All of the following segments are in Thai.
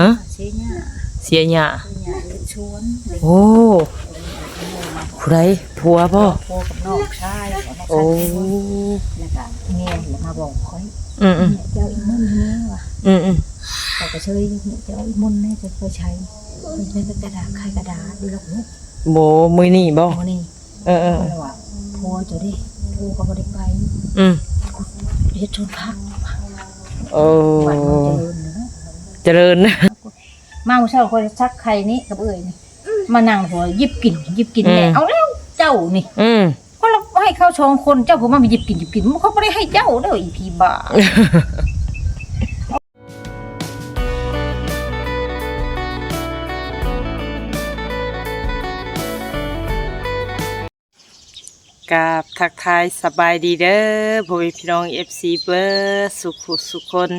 ฮะเสียเนี่ยเสียหญ้าเสียเนี่ยเลยชวนโอ้ผู้ใดผัวบ่พ่อกับน้องชายน้องชายโอ้แล้วก็เมียแล้วมาบอกคอยอืมอืมเนี่ยเจ้าอีมุ่นนี้ว่ะอืมอืมแต่ก็เชยเนี่ยเจ้าอีมุ่นเนี่ยจะเคยใช้มันเป็นกระดาษใครกระดาษดูแลวลูกโบมือนี่บ่โมนี่เออเออเพราะว่าพ่อจะได้พ่อก็ไม่ได้ไปอืมเฮ็ดชนพักโอ้หวานมัน เจริญเนอะเจริญนะมาเช้าคอยชักไข่นี้กับเอ้ยนี่มานั่งหัวหยิบกินหยิบกินแน่เอาแล้วเจ้านี่อืมก็เราให้เข้าชองคนเจ้าผมมาหยิบกินหยิบกินมันเขาไม่ได้ให้เจ้าเด้ออีพีบ้ากราบทักทายสบายดีเด้อพ่อแม่พี่น้อง FC เบอร์สุขุสุคน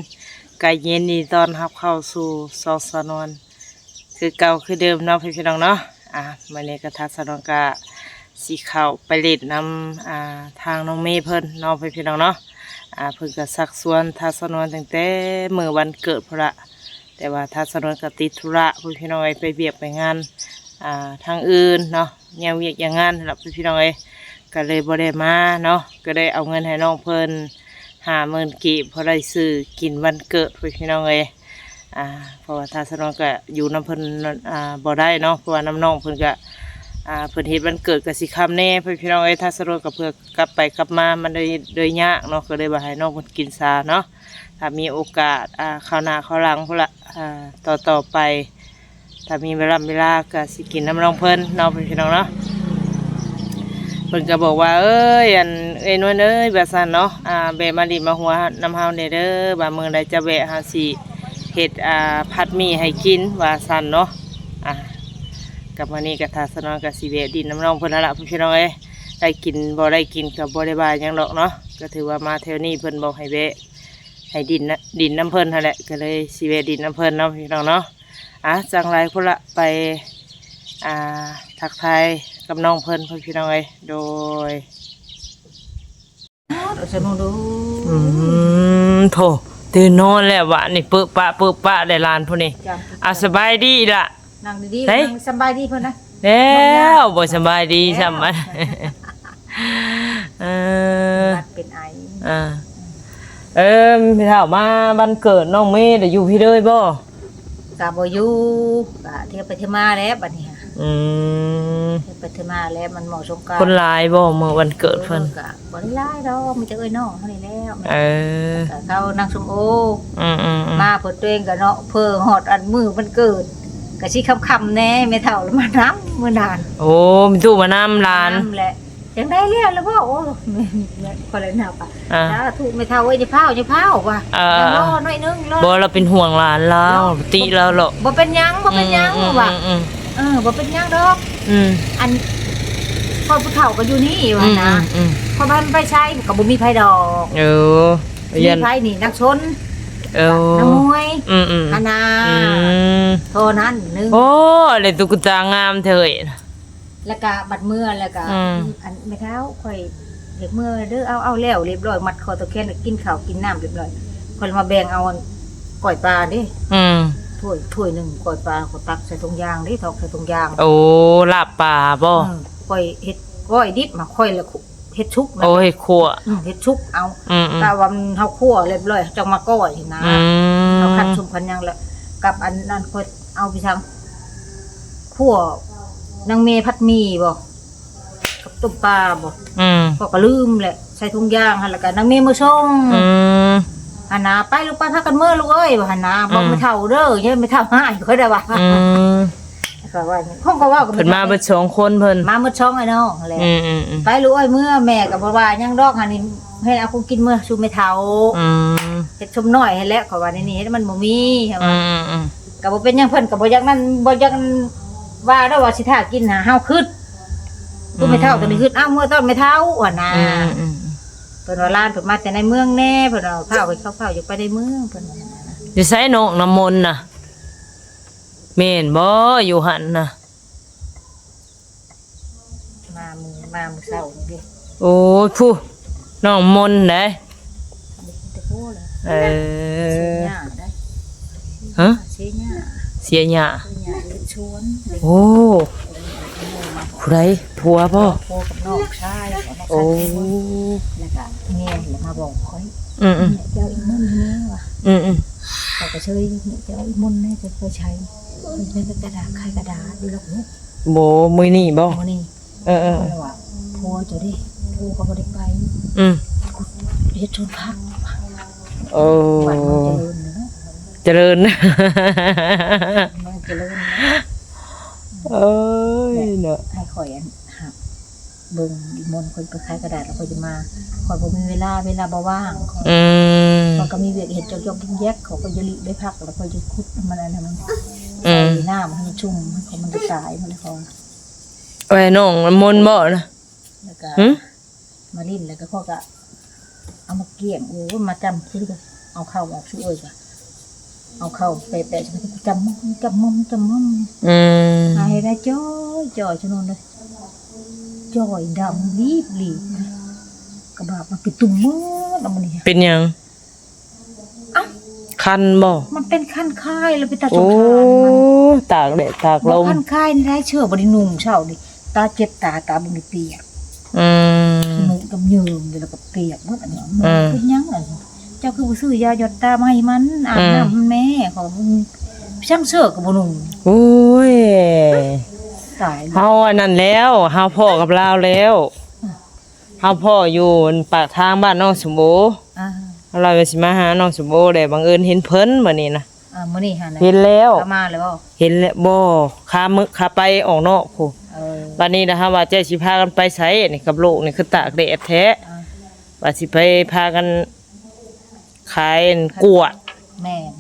กายเย็นดีตอนรับเข้าสู่ซองสนวนคือเก่าคือเดิมเนาะพี่พี่น้องเนาะอะมื้อนี้ก็ทักสนวนกะสิเข้าไปเล่นนำอ่าทางน้องเมย์เพิ่นเนาะพี่พี่น้องเนาะอ่าเพิ่นก็สักส่วนทักสนวนตั้งแต่มื้อวันเกิดพุ่นละแต่ว่าทักสนวนก็ติดธุระพี่พี่น้องเอ้ยไปเบียกไปงานอ่าทางอื่นเนาะแนวเวียกอย่างงานนั่นล่ะพี่พี่น้องเอ้ยก็เลยบ่ได้มาเนาะก็ได้เอาเงินให้น้องเพิ่น หาเมินกีบเพราะได้ซื้อกินวันเกิดพี่พี่น้องเอ้ยอ่าเพราะว่าทาสนองก็อยู่น้ำเพิ่นอ่าบ่ได้เนาะเพราะว่าน้ำน้องเพิ่นก็อ่าเพิ่นเฮ็ดวันเกิดก็สิค่ำแน่พี่พี่น้องเอ้ยทาสนองก็เพื่อกลับไปกลับมามันเลยเลยยากเนาะก็เลยบ่ให้น้องเพิ่นกินซาเนาะถ้ามีโอกาสอ่าคราวหน้าคราวหลังพุ่นละอ่าต่อต่อไป ถ้ามีเวลาเวลาก็สิกินน้ำน้องเพิ่นเนาะพี่พี่น้องเนาะ เพิ่นก็บอกว่าเอ้ยอันเอ้ยนวลเอ้ยแบบซั่นเนาะอ่าแบะมาดิมาหัวน้ำเฮาเด้เด้อบางมื้อใดจะแวะหาสิเฮ็ดอ่าผัดหมี่ให้กินว่าซั่นเนาะอ่ากับมื้อนี้ก็ทาสนองก็สิแวะดินน้ำน้องเพิ่นนั่นล่ะพี่น้องเอ้ยได้กินบ่ได้กินก็บ่ได้บายหยังดอกเนาะก็ถือว่ามาแถวนี้เพิ่นบอกให้แวะให้ดินนะดินน้ำเพิ่นนั่นแหละก็เลยสิแวะดินน้ำเพิ่นเนาะพี่น้องเนาะอะจังไรพุ่นละไปอ่าทักทาย กับน้องเพิ่นเพื่อนพี่น้องเอ้ยโดยเราจะมาดูอืมโถตื่นนอนแล้ววะนี่เปิดปะเปิดปะได้ลานพุ่นนี่จ้ะอะสบายดีล่ะนั่งดีๆเฮ้ยนั่งสบายดีเพิ่นนะแล้วบ่สบายดีใช่ไหมเออบัดเป็นไออ่าเออพี่เฒ่ามาวันเกิดน้องเมย์ได้อยู่พี่เด้ยบ่กาบ่อยู่กะเที่ยวไปเที่ยวมาแล้วบัดนี้ฮะ อืมเที่ยวไปเที่ยวมาแล้วมันเหมาะสมกันคนหลายบ่เมื่อวันเกิดเพิ่นกะบ่ได้หลายดอกมันจะเอ้ยน้องเท่านี้แล้วเออกะเขานางสมโออืมอืมอืมมาเพิ่นตัวเองก็เนาะเพิ่งฮอดอันมือมันเกิดก็สิค่ำๆแน่แม่เฒ่าแล้วมาน้ำมื้อนานโอ้มีตู้มาน้ำร้านน้ำแหละยังได้เรียกแล้วว่าโอ้แม่แม่คนละหน้าปะอ่าถ้าถูกไม่เท่าไว้จะเผาจะเผาว่ะเออยังรอหน่อยนึงรอบ่เราเป็นห่วงหลานเราติเราหรอกบ่เป็นหยังบ่เป็นหยังอืมว่ะอืม เออบ่เป็นหยังดอก อืมอันพ่อผู้เฒ่าก็อยู่นี่อืว่ะมนะอืมพอบ้านไปใช้ก็บ่มีไผดอกเออมียันไผนี่นักชนเออนักมวยอืมอืมอานาอืมเท่านั้นหนึงโอ้เลยตุ๊กตางามเถอะแล้วก็บัดเมื่อแล้วก็อืม อันไม่เท้าค่อยเด็กเมื่อเด้อเอาเอาแล้วเรียบร้อยมัดคอตะแคงแล้วกินข้าวกินน้ำเรียบร้อยคนมาแบ่งเอาอันก้อยปลาเดิอืม ถ้วยถ้วยหนึ่งก้อยปลาเขาตักใส่ถุงยางเดิทอกใส่ถุงยางโอ้ลาบป่าบ่เออก้อยเฮ็ดก้อยดิบมาค่อยแล้วเฮ็ดชุบนะโอ้ยขัวอืมเฮ็ดชุบเอาอืมอืมแต่ว่ามันเฮาคั่วเรียบร้อยจังมาก้อยนะอืมเอาคันชุบคันหยังแล้วกับอันนั้นค่อยเอาไปทางคั่วนางเมพัดหมีบ่กับต้มปลาบ่อืมก็ก็ลืมแหละใส่ถุงยางหั่นแล้วก็นางเมมือส่งอืม หันหนาไปลูกไปพากันเมื่อลูกเอ้ยว่าหันหนาบอกอืมไม่เท่าเด้อยังไม่เท่าห้าอยู่ค่อยได้ว่าอืมก็ว่าห้องก็ว่าก็เพิ่นมาเบิดสองคนเพิ่นมาเมื่อช่องไอ้น้องแหละอืมอืมอืมไปลูกเอ้ยเมื่อแม่ก็บ่ว่ายังดอกหันนี่ให้เอากูกินเมื่อชูไม่เท่าอืมเฮ็ดชมน้อยให้แล้วก็ว่าในนี้มันบ่มีอืมอืมอืมก็บ่เป็นหยังเพิ่นก็บ่อยากนั่นบ่อยากว่าได้ว่าสิท่ากินหาเฮาคึดกูไม่เท่าตัวนี้คึดอ้าวเมื่อตอนไม่เท่าว่านะอืมอืม เพิ่นว่าร้านเพิ่นมาแต่ในเมืองแน่เพิ่นเอาข้าวไปเข้าข้าวอยู่ไปในเมืองเพิ่นว่าอยู่ไสนกน้ำมนต์น่ะแม่นบ่อยู่หั่นน่ะ มามือมามือเช้านี่ดิโอ้ยผู้น้องมนต์เด้แต่โพเลยเอสิอยากได้ฮะเสียหน้าเสียหญ้าเสียหน้าเลยชวนโอ้ ผู้ใดผัวบ่โพกับนอกชายเอามาโอ้ใส่แล้วก็เงี้ยแล้วมาบอกคอยอืมอืมเนี่ยเจ้าอีมุ่นแม่ว่ะอืมอืมเขาก็เชยเนี่ยเจ้าอีมุ่นแม่จะเคยใช้มันเป็นกระดาษใครกระดาษดีแล้วโอ้โบมื้อนี้บ่โหนี่เออเออเพราะว่าโพเจ้าดิโพก็บ่ได้ไปอืมเฮ็ดชนพักโอ้วันมันเจริญเนาะเจริญ มันเจริญนะ เอ้ยเนาะให้ข่อยอันหักเบิ่งอีมนต์คนไปขายกระดาษแล้วข่อยจะมาข่อยบ่มีเวลาเวลาบ่ว่างข่อยอืม มันก็มีเวียกเห็ดจอกจอกแยกเขาก็จะลิได้พักแล้วก็จะคุดมันอะไรมันอืม ใส่หน้ามันให้มันชุ่มให้เขามันจะตายมันเลยเขาไอ้น้องมันมนต์บ่นะ แล้วก็หึ มาลิ้นแล้วก็พ่อก็เอามาเกี่ยงโอ้ยมาจำซื้อกันเอาเข้าออกช่วยกัน เอาเข้าไปแปะจำมั่งจำมั่งจำมั่งอืมหายได้จ้อยจ้อยชะนนเลยจ้อยดำรีบรีบกระบาดมันเป็นตุ่มมืดแล้วมันนี่เป็นหยังเอ้าคันบ่ มันเป็นขั้นค่ายแล้วไปตัดสโอ้งครามมันตากแดดตากลบ่มคันค่ายนี่ได้เชื่อบริหนุ่มเช่าดิตาเจ็บตาตาบุญเปียกอืมมือกับยืมแล้วก็เปียกหมดอันนี้มันอืมเป็นหยังไงเจ้าคือบ่ซื้อยาหยดตามาให้มันอาบอืมน้ำมันแม่ขอมึงช่างเสื้อกับบ่นุ่มโอ้ยตายแล้วเฮาอันนั้นแล้วเฮาพ่อกับลาวแล้วเฮาพ่ออยู่ปากทางบ้านน้องสมโบอ่าเราไปสิมาหาน้องสมโบได้บังเอิญเห็นเพิ่นมื้อนี้นะอ่ามื้อนี้หั่นน่ะเห็นแล้วเอามาเลยบ่เห็นแล้วบ่ขามึกขาไปออกนอกพูเออบัดนี้นะฮะว่าเจ้าสิพากันไปไสนี่กับลูกนี่คือตากแดดแท้อ่าว่าสิไปพากัน ขายกวด แม่น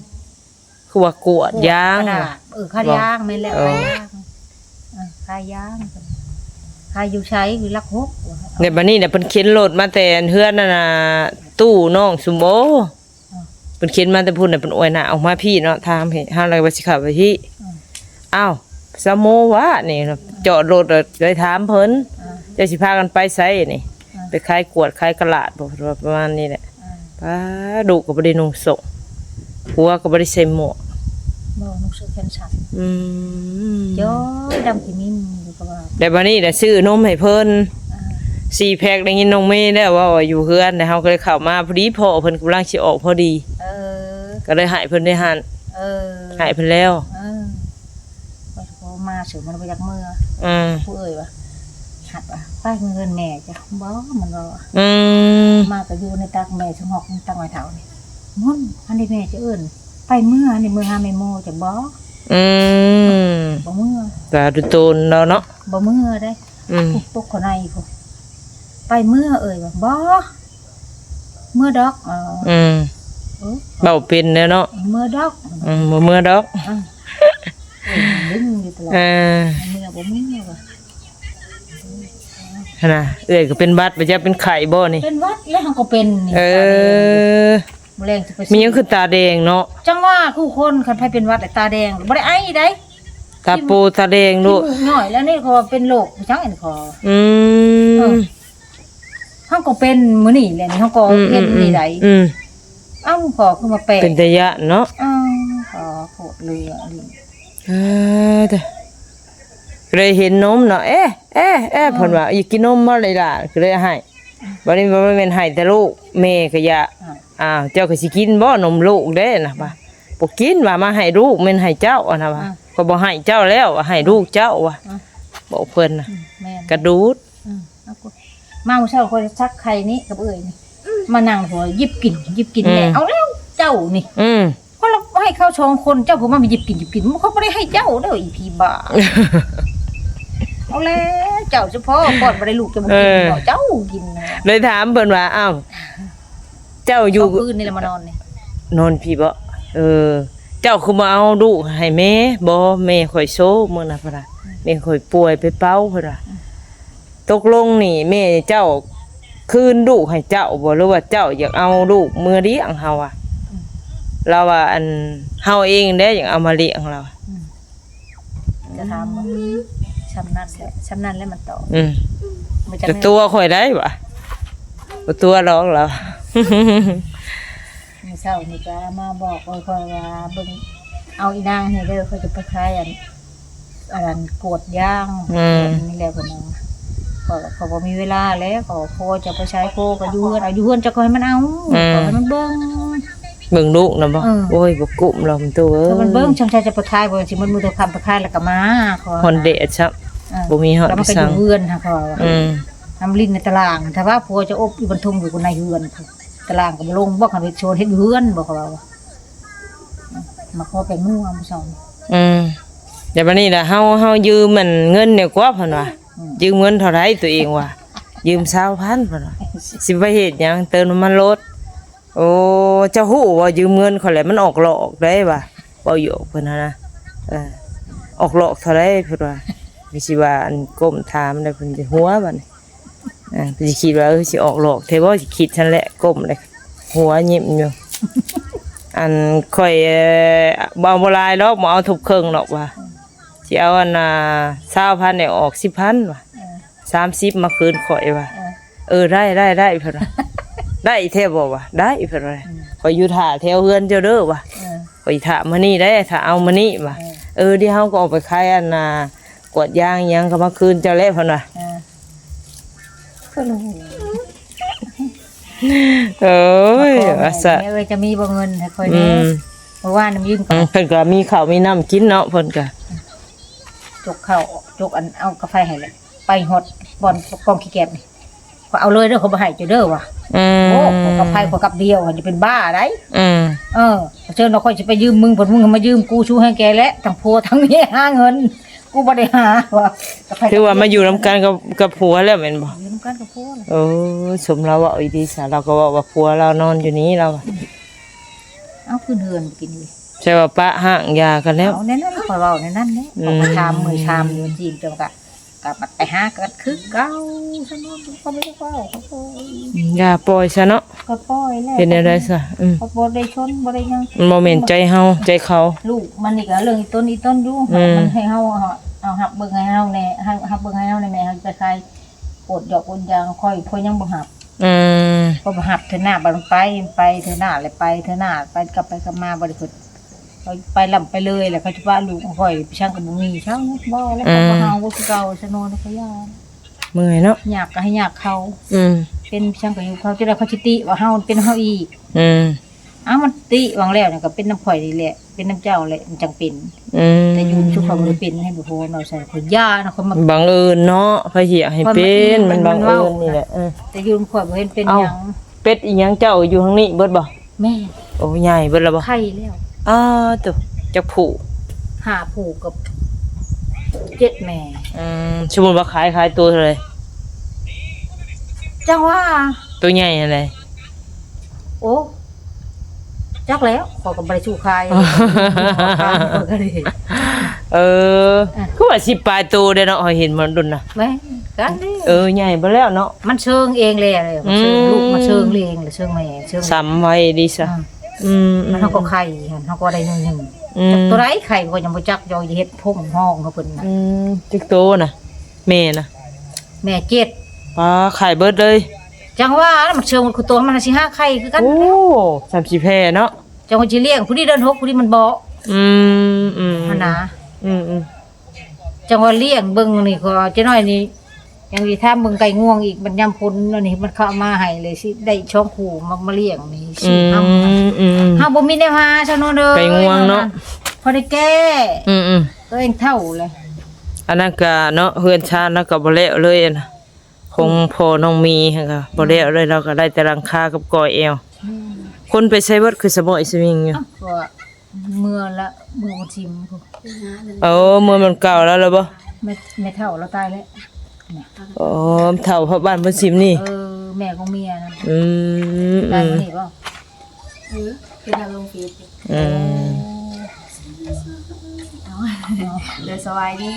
คือว่ากวดยาง กระดาว่ะษเออค่ายางแม่นแล้วเออค่ายางเออค่ายางค่ายอยู่ใช้คือลักหกเดี๋ยวบัดนี้เนี่ยเพิ่นเข็นรถมาแต่เฮือนนั่นน่ะตู้น้องสุโมเพิ่นเข็นมาแต่พุ่นน่ะเพิ่นอวยหน้าออกมาพี่เนาะถามให้เฮาเลยว่าสิเข้าไปพี่อ้าวสโมวะนี่จอดรถเลยถามเพิ่นอ่าเจะสิพากันไปไสนี่อ่าไปขายกวดขายกระลาดบ่ประมาณนี้แหละอ่า ป้าดุก็บ่ได้นุ่งส่งหัวก็บ่ได้ใส่หมวกบ่นุกเสื้อแขนสั้นอืมจ้อยดำขี้มิ้มอยู่กับว่าแต่บัดนี้ได้ซื้อนมให้เพิ่นอ่าสี่แพ็คได้ยินน้องเมย์แล้วว่าอยู่เฮือนแต่เฮาก็เลยเข้ามาพอดีพ่อเพิ่นกำลังสิออกพอดี เออ ก็เลยให้เพิ่นได้หันเออให้เพิ่นแล้ว เออพอพอมาเสือมันไปจากเมื่ออืมผู้เอ่ยว่า หัดว่าป้ายเงินแม่จ้ะบ่มันว่าอืมมาก็อยู่ในตักแม่สงอกตั้งไว้เท่านี่มุ่นอันนี้แม่จะเอื่น ไปเมื่ออันนี้เมื่อหาแม่โมจะบ่อืมบ่เมื่อตาดูโตนแล้วเนาะบ่เมื่อได้อืมปุ๊บปุ๊บคนในพุ่นไปเมื่อเอ่ยว่าบ่เมื่อดอกเอออืมเออเบาเป็นแล้วเนาะเมื่อดอกอืมบ่เมื่อดอกอะเออดึงอยู่ตลอดเออเมื่อบ่เมื่อว่ะหั่ นน่ะเอ้ยก็เป็นบัดไปจะเป็นไข้บ่นี่ เป็นวัดแล้วเขาก็เป็นนี่เอตาแดงอบ่แรงจะไปมีหยังคือตาแดงเนาะ จังว่าคู่คนคันไผเป็นหวัดแต่ตาแดงบ่ได้ไอได้ตาปูตาแดงขี้ลูกมูกน้อยแล้วนี่เขาว่าเป็นโรคจังอันคอ อืมเฮาก็เป็นมื้อนี้แหละนี่เฮาก็อืมเฮ็ดนี่ได้อืมเอ้าขอคือมาแปะเป็นตะยะเนาะอ้าวขอโคตรเรือนี่ เออเด้อก็ เลยเห็นนมเนาะเอ๊ะเอ๊ะเอ๊ะเพิ่นว่าอยากกินนมบ่เลยล่ะก็เลยให้บัดนี้บ่แม่นให้แต่ลูกแม่ก็อยากอ่าอ้าวเจ้าก็สิกินบ่นมลูกเด้นะบ่าบ่กินว่ามาให้ลูกแม่นให้เจ้าอะนะว่าก็บ่ให้เจ้าแล้วว่าให้ลูกเจ้าว่ะบอกเพิ่นน่ะอืมแม่นกระดูดอืมเอากูมาเมื่อเช้าคนชักไข่นี้กับเอ้ยนี่มานั่งหัวหยิบกินหยิบกินแม่เอาแล้วเจ้านี่อืมเพราะเราให้เข้าชองคนเจ้าผมมาหยิบกินหยิบกินมันเขาไม่ได้ให้เจ้าเด้ออีพีบ้า เอาแล้วเจ้าเฉพาะก่อนบ่ได้ลูกจะมากินบ่เจ้ากินนะเลยถามเพิ่นว่าอ้าวเจ้าออยู่ยู่คืนนี่แหละมานอนเนี่ยนอนพี่บ่เออ เจ้าคือมาเอาลูกให้แม่บ่แม่ข่อยโซมื้อน่ะพุ่นน่ะแม่ข่อยป่วยไปเป้าพุ่นน่ะตกลงนี่แม่เจ้าคืนลูกให้เจ้าบ่หรือว่าเจ้าอยากเอาลูกมือเลี้ยงเฮาอะ เราว่าอันเฮาเองได้อยากเอามาเลี้ยงเราอะจะถามว่า ชำนาญแล้วชำนาญแล้วมันต่ออืมมันจะแต่ไม่ตัวข่อยได้ปะบ่ตัวร้องแล้วมื้อเช้านี่ก็มาบอกว่าว่าเบิ่งเอาอีนางให้เด้อเขาจะไปขายอันอันนั้นกวดย่างอืม นี่แหละเพิ่นว่าเขาเขาบ่มีเวลาแล้วเขาโคจะไปใช้โคก็อยู่เฮือนเอาอยู่เฮือนจะคอยมันเอาขอให้มันเบิ่ง เบิ่งลูกนะบ่เออ โอ้ยบ่กุ้มหรอกมันตัวเอ้ถ้ามันยเบิ่งช่างใจจะไปขายบ่สิมันมือตัวคำไปขายแล้วก็มาขอ ฮอนเดะชับอ่า บ่มีฮอดแล้วมันก็อสั่งยู่เฮือนค่ะเขาว่าอืมทำลิ้นในตารางถ้าว่าผัวจะอบอยู่บนทุ่งอยู่ในเฮือนตารางก็บ่ลงบ่คันไปโชว์เฮ็ดอยู่เฮือนบ่เขาว่ามาขอแปลงนัวมื้อเช้านี้อืมเดี๋ยวบัดนี้ล่ะเฮาเฮายืมมันเงินเนี่ยกว่าเพิ่นว่าอืมยืมเงินเท่าไหร่ตัวเองว่ายืม20,000เพิ่นว่าสิไปเฮ็ดหยังเติมน้ำมันรถโอ้เจ้าฮู้ว่ายืมเงินเขาแหละมันออกหลอกได้ว่าเว้าอยู่เพิ่นน่ะนะเออออกหลอกเท่าไหร่เพิ่นว่า มีสิว่าอันก้มถามได้เพิ่นสิหัวบัดนี้อ่าเพิ่นสิคิดว่าเออสิออกหลอกเทบ่สิคิดซั่นแหละก้มเลยหัวยิ้มอยู่ อันค่อยเอ่อบ่เอาบ่หลายดอกบ่เอาทุบเครื่องดอกว่าสิเอาอันน่ะ20,000เนี่ยออก10,000ว่ะเออ30มาคืนข่อยว่ะเออเออได้ได้ได้เพิ่นว่าได้แท้บ่วะได้เพิ่นว่าข่อยอยู่ท่าแถวเฮือนเจ้าเด้อว่ะเออข่อยท่ามื้อนี้ได้ถ้าเอามื้อนี้ว่ะเออเออเดี๋ยวเฮาก็ออกไปขายอันน่ะ กวดยางหยังก็มาคืนเจ้าแล้วเพิ่นว่าเออเพิ่นรู้เอ้ยว่าซะเอ้ยจะมีบ่เงินให้ค่อยอืแน่มเพราะว่าน้ำยืมอืกับมเพิ่นก็มีข้าวมีน้ำกินเนาะเพิ่นก็จกข้าวจกอันเอากาแฟให้เลยไปฮอดบ่อนกองขี้แกบนี่ก็เอาเลยเด้อเขาบ่ให้เจ้าเด้อว่ะอืมโอ้ขอกาแฟขอกับเดียวจะเป็นบ้าได้ อืมเออเชิญเราค่อยจะไปยืมมึงผลมึงก็มายืมกูชูให้แกและทั้งผัวทั้งเมียหาเงิน กูบ่ได้หาว่ะกาแฟคือว่ามาอยู่นํกันกับกับผัวแล้วแม่นบ่อยู่นำกันกับผัวน่ะเออสมเราเว่าอีดีซะเราก็เว่าว่าผัวเรานอนอยู่นี้เราอะเอาขึ้นเฮือนไปกินเลยใช่ว่าปะห่างยากันแล้วเอาในนั้นคอยเว้าในนั้นแหละอืมเอาไปชามมือชามอยู่จีนจังกะ กะบัดไปหากันคือเก่าซะเนาะเขาไม่ได้เว้าเขาก็ยาปล่อยซะเนาะก็ปล่อยแล้วเป็นอะไรซะอืมเขาบ่ได้ชนบ่ได้หยังมันบ่แม่นใจเฮาใจเขา ลูกมันอีกแล้วเรื่องอีต้นอีต้นอยู่อืม มันให้เฮาเอาเอาหับเบิ่งให้เฮาแน่ให้หับเบิ่งให้เฮาในแม่เฮาไปใครปวดหยอกปวดยางค่อยค่อยยังบ่หับ อืม ก็บ่หับเธอหน้าบันไปไปเธอหน้าเลยไปเธอหน้าไปกลับไปกลับมาบ่ได้เพิ่น เขาไปลำไปเลยแหละเขาจะว่าลูกค่อยไปช่างกับบ่มีช่างบ่แล้วเขาก็เฮาบ่คือเก่าซะโนนเขาย่านเมื่อยเนาะอยากก็ให้อยากเขา อืมเป็นช่างก็อยู่เขาจะได้เขาสิติว่าเฮาเป็นเฮาอีก อืมอ้าวมันติวางแล้วเนี่ยก็เป็นน้ำข่อยนี่แหละ เป็นน้ำเจ้าแหละมันจังเป็นอืมแต่อยู่ชุกเขาบ่ได้เป็นให้บ่โหเนาะใส่คนย่าเนาะคนมาบังเอิญเนาะไผสิอยากให้เป็นมันบังเอิญนี่แหละเออแต่อยู่ข่อยบ่เห็นเป็นเอ้าหยังเป็ดอีหยังเจ้าอยู่ทางนี้เบิดบ่แม่โอ้ใหญ่เบิดแล้วบ่ไข่แล้ว อ้าวตัวจักผูกหาผูกกับเจ็ดแม่อืมสมมุติว่าขายขายตัวเท่าไหร่จังว่า ตัวใหญ่อะไรโอ้จักแล้วขอยก็บ่ได้สู้คายขอยก็เลยเออคือว่าสิปลายตัวเด้เนาะเฮาเห็นมันดุนน่ะแม่กันนี่เออใหญ่เบ่แล้วเนาะมันเชิงเองเลยอะไรมันเชิงอืมลูกมันเชิงเองเลยเชิงแม่เชิงซ้ำไว้ดีซะ อ่าอืม มันเฮาก็ไข่หั่นเฮาก็ได้หนึ่งหนึ่งอืมตัวไรไข่ก็ยังบ่จักยอยเฮ็ดพุ่มห้องเขาเพิ่นน่ะอืมจิกโตน่ะแม่น่ะแม่เจ็ดปลาไข่เบิดเลยจังว่าแล้วมันเชิงมันคือตัวมันสิห้าไข่คือกัน โอ้สามสิแพรเนาะจังว่าสิเลี้ยงผู้ที่เดินหกผู้ที่มันบ่อืมอืมหั่นนะ อืมอืมจังว่าเลี้ยงเบิ่งนี่ก็เจ้าน้อยนี่ ยังสิถามเบิ่งไก่ง่วงอีกมันยำพุนแล้วนี่มันเข้ามาให้เลยสิได้ช่องขู่มามาเลี้ยงนี่อืสิเฮามอืม เฮาบ่มีแนวหาซะโนเด้อไก่ง่วงเนาะ พอได้แก้อืมอืมตัวเองเท่าเลยอันนั้นก็เนาะเฮือนชาติแล้วก็บ่แล้วเลยอะนะคงพอน้องมีหั่นก็บ่แล้วเลยเราก็ได้แต่รังคากับกอยเอว คนไปใช้เบิดคือสมอยสวิงอยู่อ้าวก็เมื่อละเมื่อวันทิมพุ่นเออเมื่อมันเก่าแล้วล่ะบ่ไม่ไม่เท่าเราตายแล้ว อ๋อเฒ่าพระบ้านเพิ่นสิมนี่ เออ แม่ของเมียนั่นอืมได้อืมมานี่ป่ะคือทำลงฟีดอืมเดี๋ยวสบายดี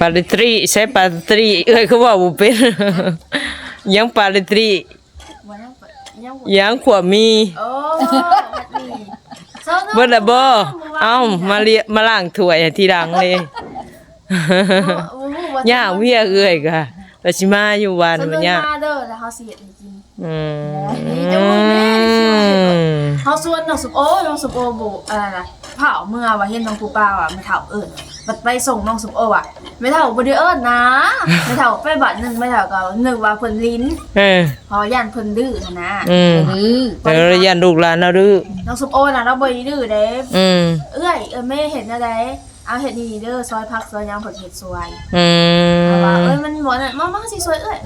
ปาริตรีใช้ปาริตรีเอ้ยเขาว่าบ่เป็น ยังปาริตรีวันนั้นยังยังขวบมีโอ้วัดนี้โซโน่เบิดละบ่เอ้ามาเลียมาล้างถ้วยให้ทีหลังเลย ย่าเวียเอ้ยก็แล้วสิมาอยู่บ้านโซมันโน่ยากมาเด้อแล้วเขาเสียดกินอืมนี่จะว่าแม่สิว่าเห็นบ่เขาส่วนน้องสุโอน้องสุโอบุอะไรล่ะเผาเมื่อว่าเห็นน้องปูเปล่าอะไม่เท่าเอิญบัดไปส่งน้องสมโออะไม่เท่าบ่ได้เอิญนะไม่เท่าไปบัดหนึงไม่เท่าก็นึกว่าเพิ่นลิ้นเออเพอย่านเพิ่นดื้อหั้นนะอืมหรือแต่ระยะลูกหลานเอาดื้อน้องสมโอน่ะเราบ่ได้ดื้อเด้ อืม เอ้ยเออแม่เห็นอะไร เอาเห็ดนี่เด้อซอยพักซอยยางผลเห็ดสวยอืเอาว่าเอ้ยมมันหมดน่ะมามาสิสวยเอ้ย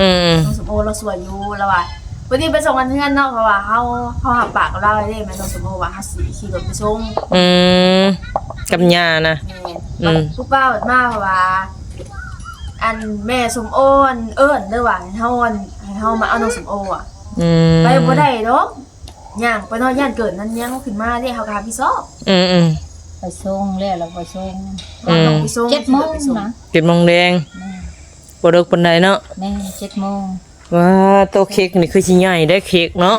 อืมน้องสมโอเราสวยอยู่แล้วว่าวันนี้ไปส่งกันเพื่อนเนาะเพราะว่าเฮาเฮาหับปากกับเราได้แม่น้องสมโอว่าเฮาสิขี่รถไปส่งอืมกับยานะ แม่อืมผู้ป้าเปิดมาเพราะว่า อันแม่สมโออันเอิ้นเด้อว่าให้เฮาอันให้เฮามาเอาน้องสมโออะ อืมไปบ่ได้ดอกย่างไปเนอนย่านเกิดนั้นยังขึ้นมาเด้เฮาก็หาพี่ซอกอืมอืมไป ส่งแล้วเราไปส่งอืมน้องไปส่งเจ็ดโมงไปส่นะเจ็ดโมงแดงบ่เลิกปานใดเนาะแม่เจ็ดโมงว้าโตะเค้กนี่คือสิใหญ่ได้เค้กเนาะ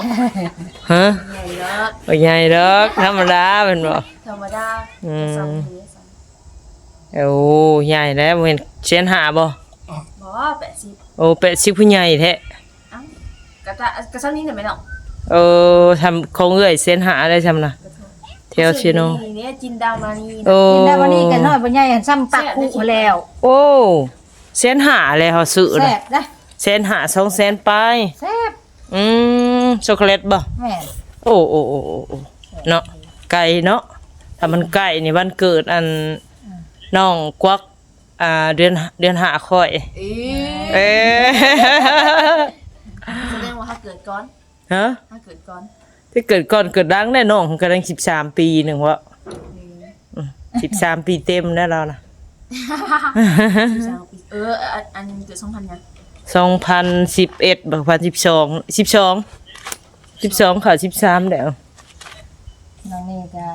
ฮะใหญ่เด้อบ่ใหญ่ดอกธรรมดาเป็นบ่ธรรมดาอืมสองเดือนโอ้ใหญ่แล้วบ่เห็นเส้นหาบ่บอกว่าแปดสิบโอ้80ผู้ใหญ่แท้เอ้ากระตะกระเช้านี้เนี่ยไหมเนาะเออทำของเอ้ยเส้นหาได้ซำน่ะเทลชิโนเนี่ยจินดามานีโอ้กินได้วันนี้กันน้อยบ่ใหญ่หันซ้ำปักคุมาแล้วโอ้เส้นหาเลยเขาซื้อแซ่บนะเส้นหาสองเส้นไปแซ่บอืมช็อกโกแลตบ่แม่โอ้โอ้โอ้โอ้เนาะไก่เนาะถ้ามันไก่นี่วันเกิดอันน้องกวักอ่าเดือนเดือนหาค่อยเอ๊ะเอ๊ะแสดงว่าถ้าเกิดก่อนฮะถ้าเกิดก่อน ที่เกิดก่อนเกิดดังแน่น้องกำลัง13ปีหนึงวะ13ปีเต็มแล้วเรานะสิบสามปีเอออันอันเกิดสองพันยัง2011บ่2012 12 12ค่ะ13แล้วน้องนี่ก็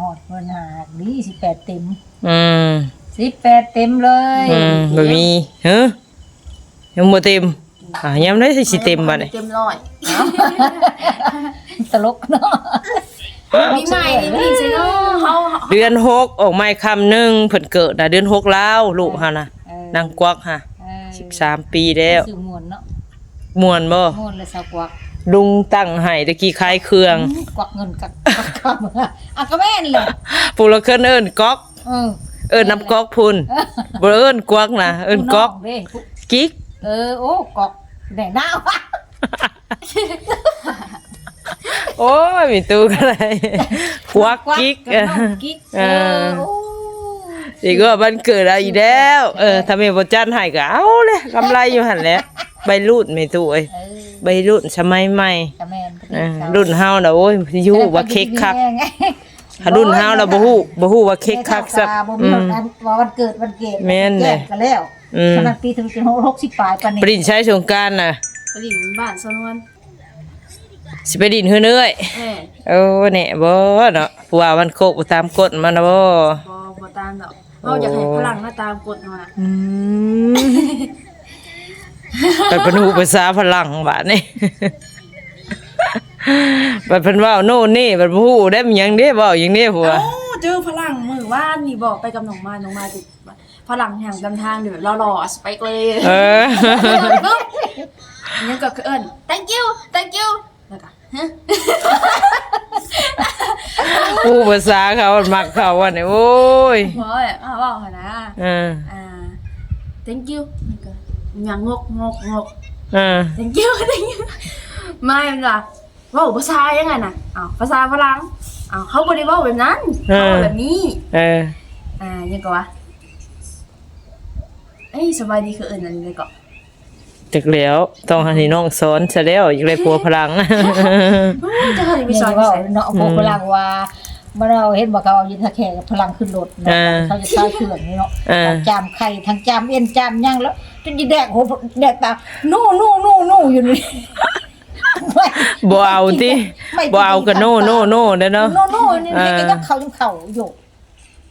ฮอดเพิ่นหาดี18เต็ม อืม18เต็มเลยอืมบ่มีฮะยังบ่เต็ม อะยังได้สิเต็มบัดนี้เต็มร้อยตลกเนาะมีใหม่นี่มีใช่เนาะเฮาเฮาเดือนหกออกมาอีกคำหนึงเพิ่นเกิดน่ะเดือนหกแล้วลูกเฮานะเออนางกวักฮะเออ13ปีแล้วชื่อมวนเนาะม่วนบ่มวนและสาวกวักลุงตั้งให้ตะกี้คล้ายเครื่องกวักเงินกักกักคำอะก็แม่นเลยพวกเราเคินเอิ้นก๊อกเออเอิ้นน้ำก๊อกพุ่นบ่เอิ้นกวักนะเอิ้นก๊อกเด้กิ๊ก เออโอ้กอกแดงหน้าวะโอ้ยมีตู้ก็ได้กวักกิ๊กเอเอออกิ๊กเอเออ อโอ้อีกว่าวันเกิดเอาอีกแล้วเออถ้าแม่บ่จัดให้ก็เอาเลยกำไรอยู่หั่นแหละใบรุ่นแม่ตู้เอ้ยเออใบรุ่นสมัยใหม่กะแม่นเออรุ่นเฮาน่ะโอ้ยสิฮู้ว่าเค้กคักถ้ารุ่นเฮาน่ะบ่ฮู้บ่ฮู้ว่าเค้กคักซักบ่อืมีมอันว่าวันเกิดวันเกิดแม่นเลยแยกกันแล้ว อืม ขนาดปีถึงเป็น60ปลายปานนี้ปรินใช้สงกรารน่ะไปดิ่งบ้านสนวนสิไปดินเฮือเอ้ยเอ้ยโอ้แหน่บ่เนาะผู้ว่ามันโคกบ่ตามกฎมันน่ะบ่บ่บ่ตามดอกเฮาอยากให้พลังมาตามกฎเฮาน่ะอืมไปเป็นหูภาษาฝรั่งบาดนี่ บัดเพิ่นเว้าโน่นนี่บัดบ่ฮู้ได้มันหยังเด้เว้าหยังเด้ผัว เอ้าเจอพลังมือว่านนี่บอกไปกับน้องมาน้องมาติ พลังแห่งกำทางเดี๋ยวหล่อๆสเปกเลยเออนี่ก็คือเอิ้น thank you thank you แล้วก็ฮะผู้ภาษาเขามักเขาว่านี่โอ้ยบ่อยอ้าวบอกนะเอออ่า thank you แล้วก็อย่างงกงกงกเออ thank you thank you ไม่มันล่ะว่าภาษายังไงน่ะอ้าวภาษาฝรั่งอ้าวเขาบ่ได้เว้าแบบนั้นเขาเว้าแบบนี้ เออ อ่ายังก็วะเอ้ยสบายดีคือเอิ้นอันนี้เลยก็จักแล้วต้องให้น้องสอนซะแล้วอยากได้ผัวพลัง จะเคยไปนี่สอนว่าใส่เนาะพวกพลังว่าเมื่อเราเห็นบอกเขาเอายินทะแขกพลังขึ้นรถเนาะอ่าเขาจะใช้เครื่องนี่เนาะอ่า ทั้งจามไข่ทั้งจามเอ็นจามย่างแล้วจนยีแดกโหแดกตานู่นู่นู่นู่อยู่นี่บ่เอาติบ่เอาก็โน่โน่โน่เด้อเนาะ โน่โน่นี่อ่ามันก็ยังเข่ายังเข่าอยู่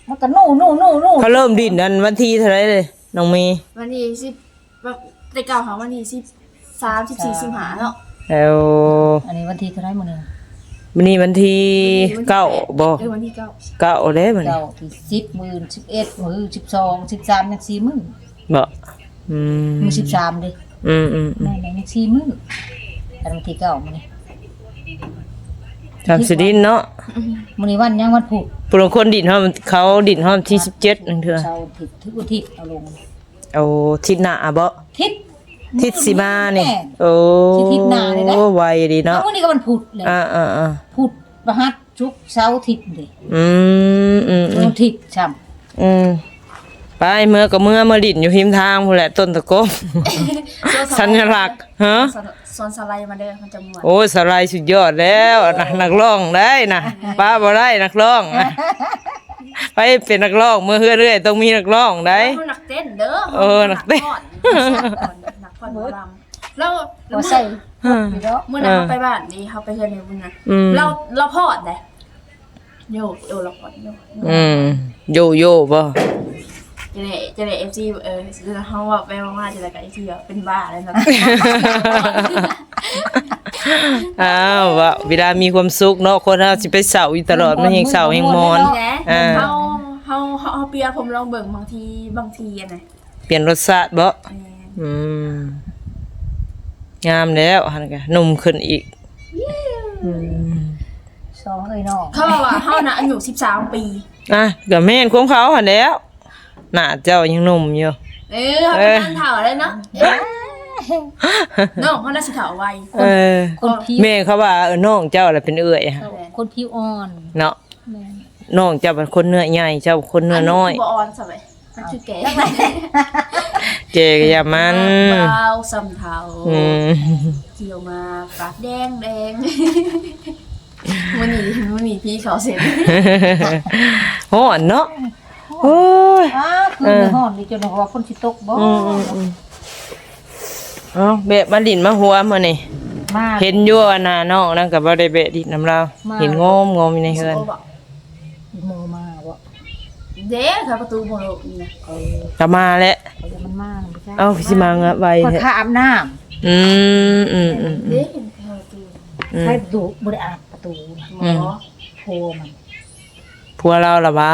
มันก็โน่โน่โน่โน่เขาเริ่มดินนั้นวันที่เท่าไหร่เลย น้องเมย์วันที่สิบแบบแต่เก่าหาวันที่สิบสามสิบสี่สิบห้าเนาะแล้วอันนี้วันที่เท่าไหรมื้อนี้วันนี้วันที่เก้าบ่เออวันที่เก้าเก้าแล้วมันเก้าที่สิบมื้อสิบเอ็ดมื้อสิบสองสิบสามยังสี่มื้อบ่อืมมื้อสิบสามเด้อืมอืมอืแม่มนยังสี่มื้ออันวันที่เก้ามื้อนี้ จำสิดินเนาะมื้อนี้วันยังวันพุธผู้ลางคนดินเฮาเขาดินเฮาที่17นั่นเถอะเช้าทิศทุกอาทิตย์เอาลงโอ้ทิศหน้าบ่ทิศทิศสิมานี่แม่โอ้สิทิศหน้านี่นะไวดีเอาเนาะมื้อนี้ก็วันพุธเลยอ่าอ่าอ่าพุธประหัสศุกร์เสาร์อาทิตย์นี่อืมอืมอืวันมอาทิตย์ช่ำอืม ไปเมื่อก็เมื่อมาดินอยู่พิมทางพูนแหละต้นตะกบ สัญลักษณ์ฮะส่วนสไลด์มาเด้อมันจะม่วนโอ้ยสไลด์สุดยอดแล้วนะนักร้องได้นะป้าบ่ได้นักร้องนะไปเป็นนักร้องเมื่อเรื่อยๆต้องมีนักร้องได้ เฮาหนักเต้นเด้อเออหนักเต้น หนักก่อนหนักก่อนหมอลำแล้วแล้วบ่มื้อใส่พี่เนาะมื้อนั้นเขาไปบ้านนี่เขาไปเฮ็ดในมื้อนั้นอืม เราเราพอดได้โยโยเราพอดโยโยอืมโยโย่บ่ จะได้จะได้ FC เออเฮาว่าไปว่าจะได้กับ FC อะเป็นบ้าเลยนะอ้าวว่าเวลามีความสุขเนาะคนเราสิไปเศร้าอยู่ตลอดมันแห่งเศร้าแห่งมอนแหอ่าเฮาเฮาเฮาเฮาเปียผมลองเบิ่งบางทีบางทีอันไหนเปลี่ยนรสชาติบ่แม่นอืมงามแล้วหั่นก็หนุ่มขึ้นอีกอืมสองเอ้ยน้องเขาบอกว่าเฮาน่ะอายุ13ปีอะก็แม่นของเขาหั่นแหล้ว หน้าเจ้ายังหนุ่มอยู่ เออเขาเป็นนั่นเถ่าเลยเนาะเอ๊ะน้องเขาน่าสิเถ่าไวเออคนผิวแม่เขาว่าเออน้องเจ้าน่ะเป็นเอื้อยฮะคนผิวอ่อนเนาะแม่นน้องเจ้าเป็นคนเนื้อใหญ่เจ้าคนเนื้อน้อยบออนสมัยมันคือแก่เจก็อย่ามันเบาสำเทาอืมเกี่ยวมาปากแดงแดงมันนี่มันนี่พี่เขาเสร็จฮ้อนเนาะ โอ้ย อ้าคือในห้องนี่จนว่าฝนสิตกบ่อืมอืมอืมเอาเบะมาดินมาหัวมานี่มาเห็นอยู่ว่าหน้าน้องนั่นก็บ่ได้เบะดินน้ำเรามาเห็นงมงมอยู่ในเฮือนโอ้บอกโมมาบ่เด้ค่ะประตูโมโลนี่นะเออก็มาแล้วเขาจะมันมาบ่ใช่เอ้าสิมางะไวคนเถอะข้าอาบน้ำอืมอืมอืมอืเด้มเห็นประตูอืมใช้ประตูบ่ได้อาบประตูนะหมอโพมันผัวเราล่ะว่า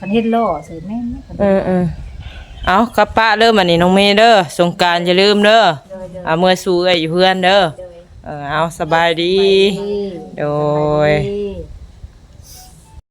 คันเฮ็ดล่อใส่แม่นนะคันเออเออเอากับป้าเด้อมานี่น้องเมย์เด้อสงกรารอย่าลืมเด้อเดินเดินเอาเมื่อสู้เอ้ยอยู่เพื่อนเด้อเดินเออเอาสบายดี โดยดี